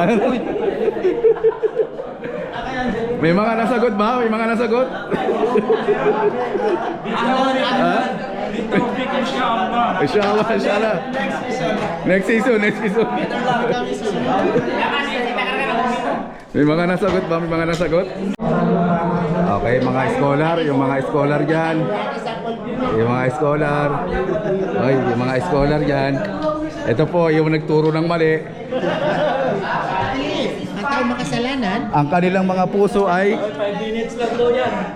Ano? May mga nasagot ba? May mga nasagot? ha? Inshallah, inshallah. Next season, next season. May mga nasagot ba? May mga nasagot? Okay, mga scholar, yung mga scholar dyan. Yung mga scholar. Okay, yung mga scholar dyan. Ito po, yung nagturo ng mali. Makasalanan, Ang kanilang mga puso ay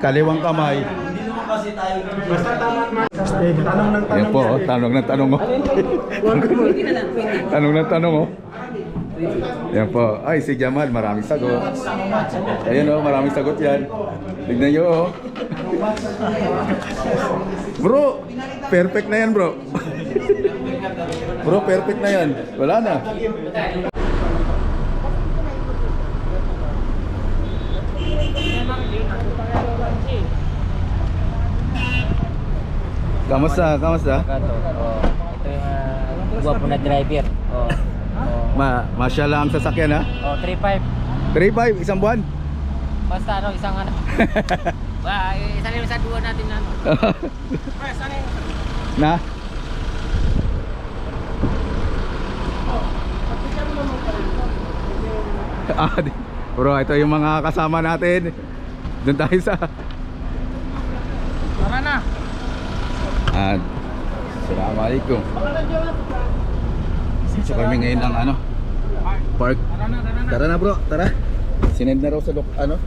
kaliwang kamay. Yan po, oh, tanong ng tanong oh. tanong ng tanong oh. Yan po. Ay, si Jamal, maraming sagot. Ayan oh, maraming sagot yan. Tignan nyo oh. Bro, perfect na yan bro. Bro, perfect na yan. Wala na. Kamusta? Kamusta? Kato. Oh, ito yung uh, guwapo na driver. Oh. Oh, Ma, mashallah ang sasakyan ha? oh 3.5. 3.5, isang buwan? Basta ano, isang ano. Ba, isa rin sa duwa natin na ano. Pre, saan yung na? Ah, bro, ito yung mga kasama natin. Doon tayo sa... Tara na. Ah, Assalamualaikum. So kami ngayon ng ano? Park. Tara na, bro, tara. Sinend na raw sa lok, ano?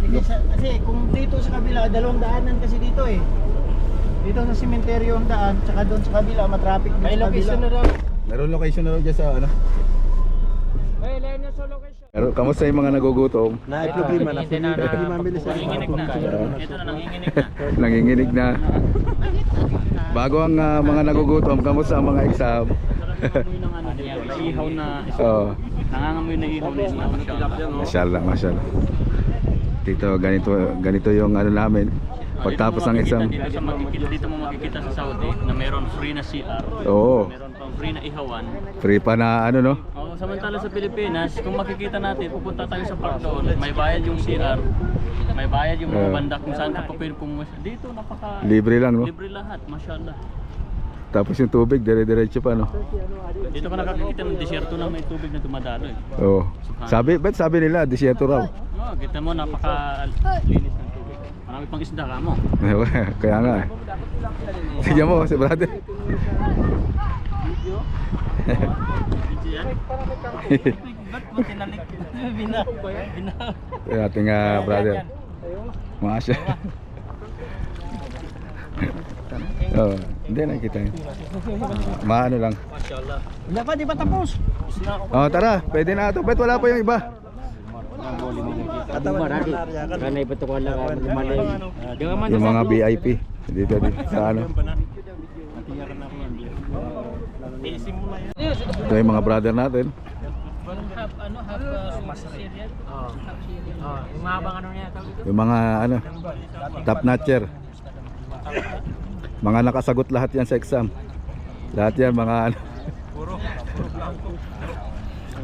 Sige, sa- kasi kung dito sa kabila, dalawang daanan kasi dito eh. Dito sa sementeryo ang daan, tsaka doon sa kabila, matraffic May location na daw. Meron location na raw dyan sa ano? May layo na sa location. Pero kamusta yung mga nagugutom? Na problema na. Ang Nanginginig na. Ito na, nanginginig na. Nanginginig na. Bago ang ah, mga nagugutom, kamusta ang mga exam? Ihaw na. Oo. Nangangamoy na ihaw na ihaw. Masyallah, masyallah. Dito, ganito, ganito yung ano namin. Pagtapos ng exam. Dito, sa makikita, dito mo makikita sa Saudi na meron free na CR. Oo. Meron pang free na ihawan. Free pa na ano no? Samantala sa Pilipinas, kung makikita natin, pupunta tayo sa park doon, may bayad yung CR, may bayad yung mga Oo. banda kung saan ka pa pwede pumunta. Dito, napaka... Libre lang no? Libre lahat, mashallah. Tapos yung tubig, dire-diretso pa no? Dito ka nakakikita ng disyerto na may tubig na dumadalo eh. Oo. Sabi, ba't sabi nila, disyerto raw? Oh, kita mo, napaka linis ng tubig. Marami pang isda ka mo. Kaya nga eh. Sige mo, si brother. Bina. Bina. Yung ating ah, brother. Masya. oh, hindi nakita yun. Maano lang. Wala pa, di pa tapos. Oh, tara, pwede na ito. Ba't wala pa yung iba? Yung mga VIP. Dito, dito sa ano. Ito yung mga brother natin. half ano, half uh, yung mahabang ano niya. Yung mga ano, top notcher. Mga nakasagot lahat yan sa exam. Lahat yan mga ano.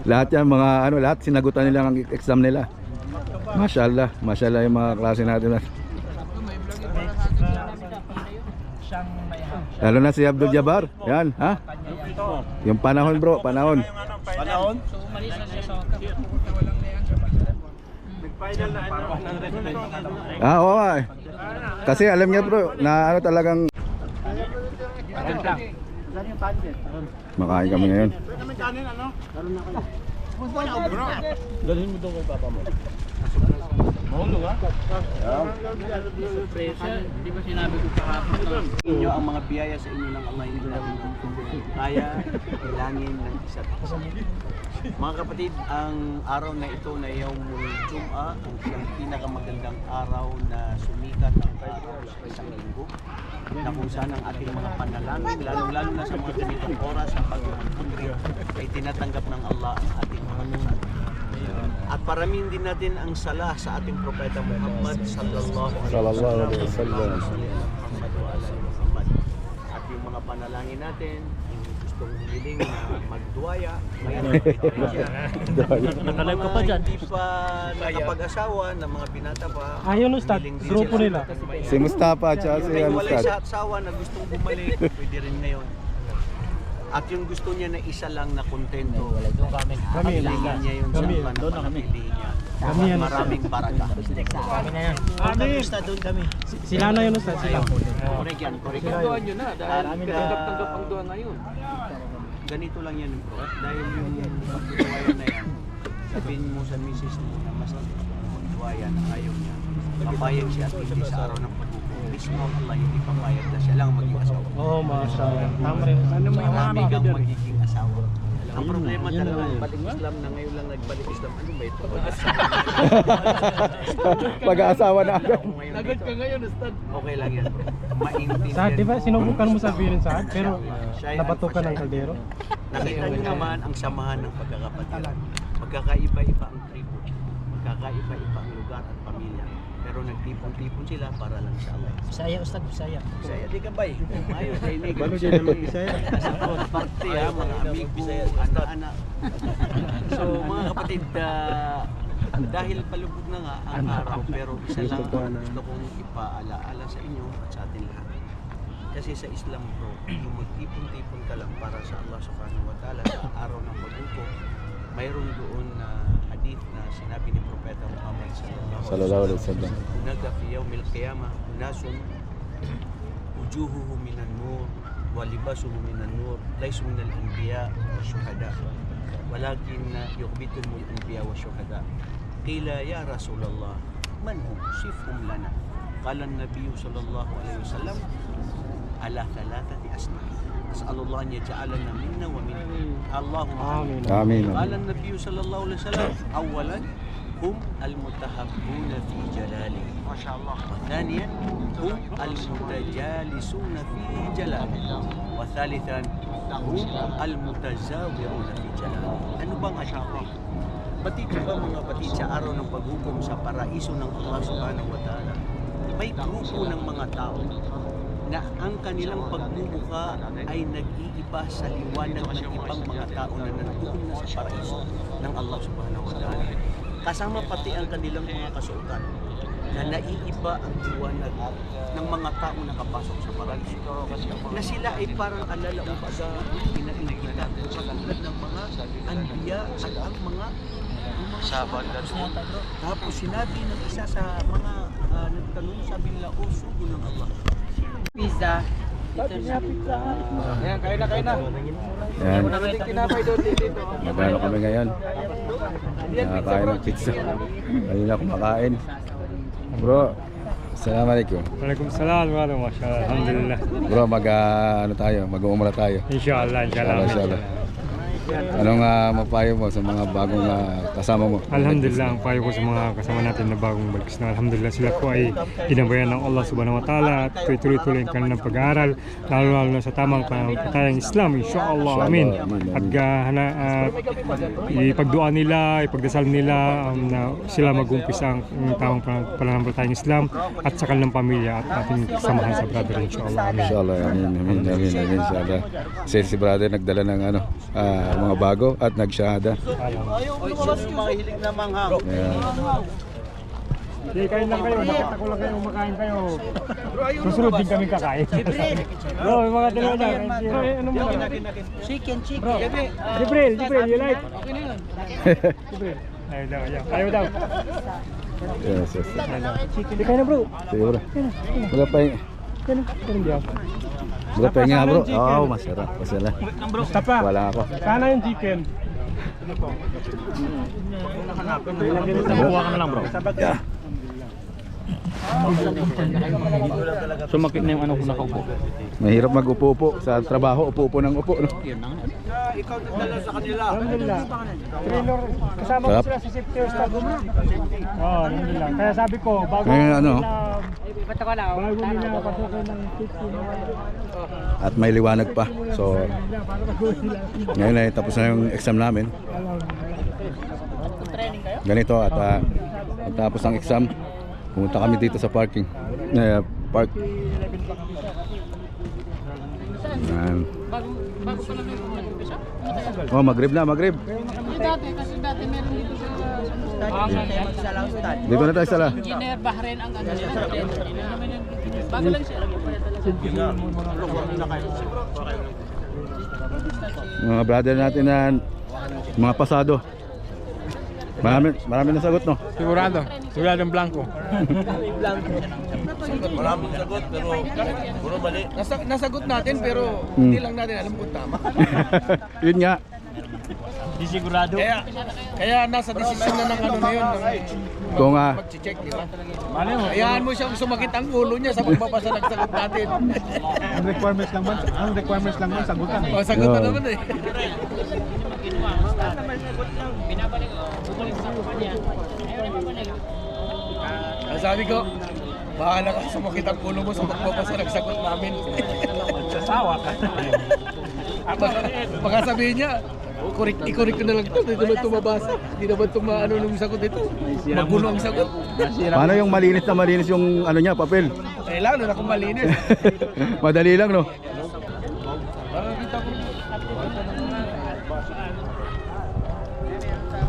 lahat yan mga ano, lahat sinagutan nila ang exam nila. Mashallah, mashallah yung mga klase natin. Lalo na si Abdul Jabbar. Yan, ha? Yung panahon bro, panahon. So umalis na siya sa Ah, oo nga eh. Kasi alam niya bro, na ano talagang makain kami ngayon. Pressure, di ba sinabi ko kahapon Inyo ang mga biyaya sa inyo ng Allah hindi namin kaya ilangin ng isa't isa. Mga kapatid, ang araw na ito na Yawmul Jum'a, ang siyang pinakamagandang araw na sumikat ang araw sa isang linggo na kung saan ang ating mga panalangin, lalo-lalo na sa mga ganitong oras ang pagpupundri ay tinatanggap ng Allah ang ating mga dasal. At paramin din natin ang salah sa ating propeta Muhammad sallallahu alaihi Sallallahu alaihi wasallam. At yung mga panalangin natin, yung gustong hiling na magduwaya. Nakalive ka pa Mga dyan. Hindi pa nakapag-asawa ng mga binata pa. Ayun, Ustad. Grupo nila. Si Mustafa at si May walay Ustad. sa asawa na gustong bumalik, pwede rin ngayon. At yung gusto niya na isa lang na kontento, Kami, hilingin niya yun sa Kami, panapili niya. Kami yan, Maraming baraka. Amin. doon kami. Sila na yun, Ustad. Sila. Correct yan, correct yan. Tuwan nyo na dahil At, tanggap-tanggap ang ah, duwa ngayon. ganito lang yan bro. Dahil yung pagduwayan na yan, sabihin mo sa misis mo na mas magduwayan na ayaw niya. Papayag siya at hindi sa araw ng. Mismo Allah hindi papayag na siya lang maging asawa. Oo, masya Allah. Tama rin. Ano Marami kang magiging asawa. Ang problema talaga, balik Islam na ngayon lang nagbalik Islam. Ano ba ito? Pag-aasawa na agad. Agad ka ngayon, Ustad. Okay lang yan. Maintindihan Sa, di ba, sinubukan mo sabihin sa pero nabato ka ng kaldero. Nakita niyo naman ang samahan ng pagkakapatiran. Magkakaiba-iba ang tribo. Magkakaiba-iba ang lugar at pamilya. Pero nagtipon-tipon sila para lang sa Allah. Bisaya, Ustad. Bisaya. Bisaya di ka bay. Mayo kay ni. Balo dyan naman Bisaya. Sa fourth party ha, mga amigo, anak-anak. So mga kapatid, ah, dahil palubog na nga ang araw, pero isa lang ang gusto kong ipaalaala sa inyo at sa atin lahat. Kasi sa Islam bro, yung magtipon-tipon ka lang para sa Allah subhanahu wa ta'ala sa araw ng pagbuko, mayroon doon na hadith حديث سنابي بروفيت محمد صلى الله عليه وسلم. هناك في يوم القيامة ناس وجوههم من النور ولباسهم من النور ليسوا من الأنبياء والشهداء ولكن يغبطهم الأنبياء والشهداء. قيل يا رسول الله من هم؟ صفهم لنا. قال النبي صلى الله عليه وسلم على ثلاثة أسنان أسأل الله أن يجعلنا منا ومنهم اللهم آمين Amin. Amin. قال النبي صلى الله عليه وسلم اولا هم المتحبون في جلاله ما شاء الله وثانيا هم المتجالسون في جلاله وثالثا هم المتزاورون في جلاله ano bang asawa Batid ba mga batid sa araw ng paghukom sa paraiso ng Allah subhanahu wa ta'ala may grupo ng mga tao na ang kanilang pagmumukha ay nag-iiba sa liwanag ng ibang mga tao na nandoon na sa paraiso ng Allah subhanahu wa ta'ala. Kasama pati ang kanilang mga kasuotan na naiiba ang liwanag ng mga tao na kapasok sa paraiso. Na sila ay parang alala o baga pinaingitan katulad ng mga anbiya at ang mga Sabat Tapos sinabi ng isa sa mga uh, nagtanong, sabi nila, oh, sugo ng Allah. Pizza. Ayan, kain na, kain na. Yan. Namating tinapay doon dito. Magkano kami ngayon? Nakakain ng pizza. Ayun na kumakain. Bro, Assalamualaikum. Waalaikumsalam. Waalaikumsalam. Alhamdulillah. Bro, mag ah, ano tayo? Mag-uumra tayo. Inshallah. Inshallah, inshallah. Anong uh, mapayo mo sa mga bagong ah, kasama mo? Alhamdulillah, ang payo ko sa mga kasama natin na bagong balik na Alhamdulillah sila po ay ginabayan ng Allah subhanahu wa ta'ala at tuloy-tuloy ang kanilang pag-aaral lalo-lalo na sa tamang pananampalatayang Islam insyaAllah, amin at gahana at ipagdua nila, ipagdasal nila um, na sila mag-umpisa ang ang tamang pan- pananampalatayang Islam at sa kanilang pamilya at ating samahan sa brother insyaAllah, amin Inshallah, amin, amin, amin, amin, inshallah. Si, si brother nagdala ng ano, ah, mga bago at nagsyahada. Ayaw mo ba mga hilig na manghang? Hindi, kain lang kayo, bakit ako lang kayo kumakain kayo susunod din kami kakain Bro, may mga dalawa Bro, eh, ano mo? Chicken, chicken. Jibril, Jibril, you like? Jibril. Ayaw daw, ayaw. Ayaw daw. Yes, yes. Hindi kayo na bro. Siguro. Wala pa yung, Kayo na. Kayo na diyan. wala pa nga bro. Oh, masarap. Masarap. Basta pa. Wala ako. Sana yung chicken. Nakuha ka na lang bro. Sumakit na yung ano ko nakaupo. Mahirap mag-upo-upo sa trabaho, upo-upo ng upo. No? Ikaw nagdala sa kanila. Alhamdulillah. Trailer, kasama ko sila sa safety or staff. Oh, alhamdulillah. Kaya sabi ko, bago Ngayon, ano? nila, Ba't ako lang? bago nila pasukin ng safety, At may liwanag pa. So, ngayon ay tapos na yung exam namin. Ganito at uh, pagtapos ng exam, pumunta kami dito sa parking. Eh, park. Yan. Bago, bago pa lang yung umpisa. Matagal. Oh, magrib na, magrib. Yung dati, kasi dati meron dito sa... Ah, Dito na tayo sa la. Engineer Bahrain ang ano siya. Bago lang siya. Mga brother natin na mga pasado. Marami, marami na sagot, no? Sigurado. Siguradong blanco. Nasa, nasagot natin pero Hmm. hindi lang natin alam kung tama. Yun nga. Di sigurado. Kaya, kaya nasa desisyon na ng ano na yun, ng Kung ah, mag-check, di ba? Hayaan mo siyang sumakit ang ulo niya sa pagbabasa ng sagot natin. Ang requirements lang man, ang requirements lang man sagutan. o, sagot na Oo. naman eh. Binabalik, oh. Ang sabi ko, bahala ka sumakit ang ulo mo sa pagbabasa ng sagot namin. Sasawa ka. baka, baka sabihin niya, correct, i-correct ko na lang ito, hindi naman ito mabasa. Hindi naman ito maano nung sagot ito. Magulo ang sagot. paano yung malinis na malinis yung ano niya, papel? Kailangan na kung malinis. Madali lang, no?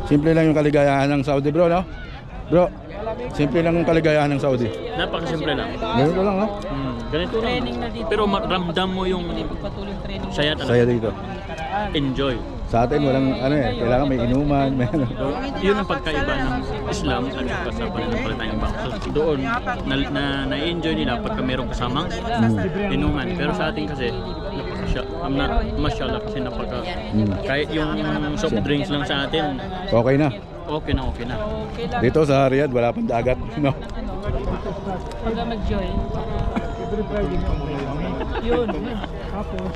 Simple lang yung kaligayahan ng Saudi, bro, no? Bro, simple lang yung kaligayahan ng Saudi. Napakasimple lang. Ganito lang, no? Hmm, ganito lang. Training na dito. Pero maramdam mo yung Patuloy yung training. saya talaga. Saya dito. Enjoy. Sa atin, walang ano eh, kailangan may inuman, may ano. So, yun ang pagkaiba ng Islam at sa pananampalatayang iba. So, doon, na, na, na-enjoy nila pagka merong kasamang inuman. Pero sa atin kasi, um, na, masyala kasi napaka, kahit yung soft drinks lang sa atin, Okay na. Okay na okay na. Okay lang. Dito sa Riyadh, wala pang dagat, no? Pag mag-join. Yun. Tapos,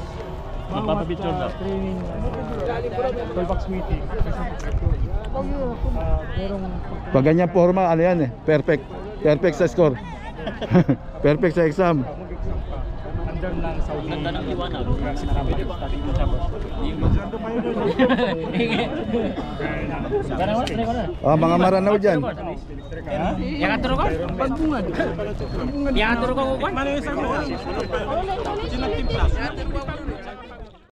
Magpapapicture daw. training, uh, 12 box meeting. Uh, merong Pag ganyan forma, ano yan eh, perfect. Perfect sa score. perfect sa exam. Under ng Saudi. Ganda ng liwanag. Pwede ba? Ah, mga maranaw dyan. Yakaturo ko? Pagbungad. Yakaturo ko ko. Ano yung sabi?